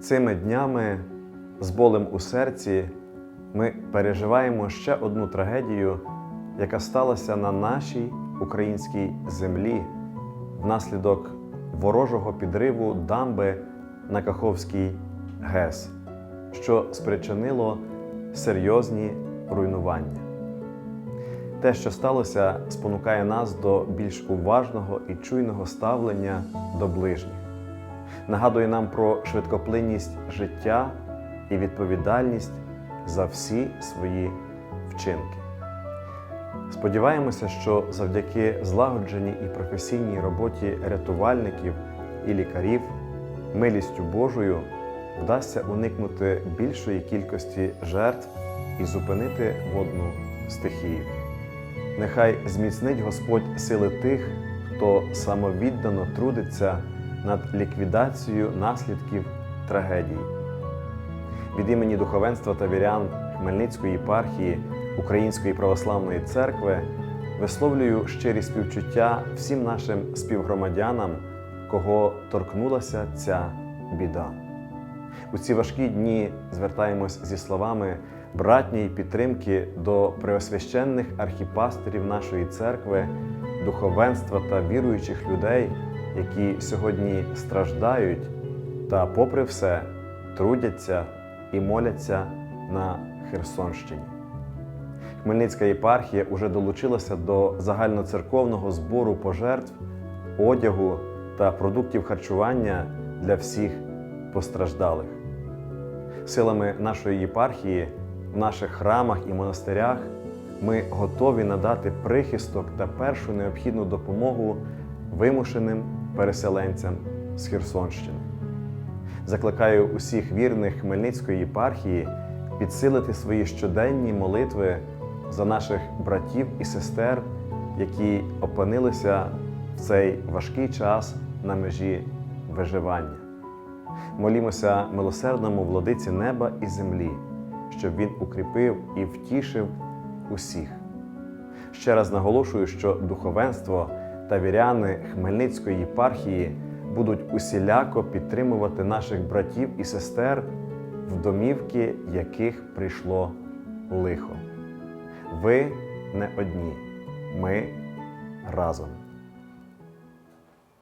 Цими днями з болем у серці ми переживаємо ще одну трагедію, яка сталася на нашій українській землі внаслідок ворожого підриву дамби на Каховський ГЕС, що спричинило серйозні руйнування. Те, що сталося, спонукає нас до більш уважного і чуйного ставлення до ближніх, нагадує нам про швидкоплинність життя і відповідальність за всі свої вчинки. Сподіваємося, що завдяки злагодженій і професійній роботі рятувальників і лікарів, милістю Божою вдасться уникнути більшої кількості жертв і зупинити водну стихію. Нехай зміцнить Господь сили тих, хто самовіддано трудиться над ліквідацією наслідків трагедії. Від імені духовенства та вірян Хмельницької єпархії Української православної церкви висловлюю щирі співчуття всім нашим співгромадянам, кого торкнулася ця біда. У ці важкі дні звертаємось зі словами братньої підтримки до преосвященних архіпастерів нашої церкви, духовенства та віруючих людей, які сьогодні страждають та, попри все, трудяться і моляться на Херсонщині. Хмельницька єпархія уже долучилася до загальноцерковного збору пожертв, одягу та продуктів харчування для всіх постраждалих. Силами нашої єпархії в наших храмах і монастирях ми готові надати прихисток та першу необхідну допомогу вимушеним переселенцям з Херсонщини. Закликаю усіх вірних Хмельницької єпархії підсилити свої щоденні молитви за наших братів і сестер, які опинилися в цей важкий час на межі виживання. Молімося милосердному владиці неба і землі, щоб він укріпив і втішив усіх. Ще раз наголошую, що духовенство та віряни Хмельницької єпархії будуть усіляко підтримувати наших братів і сестер, в домівки яких прийшло лихо. Ви не одні, ми разом.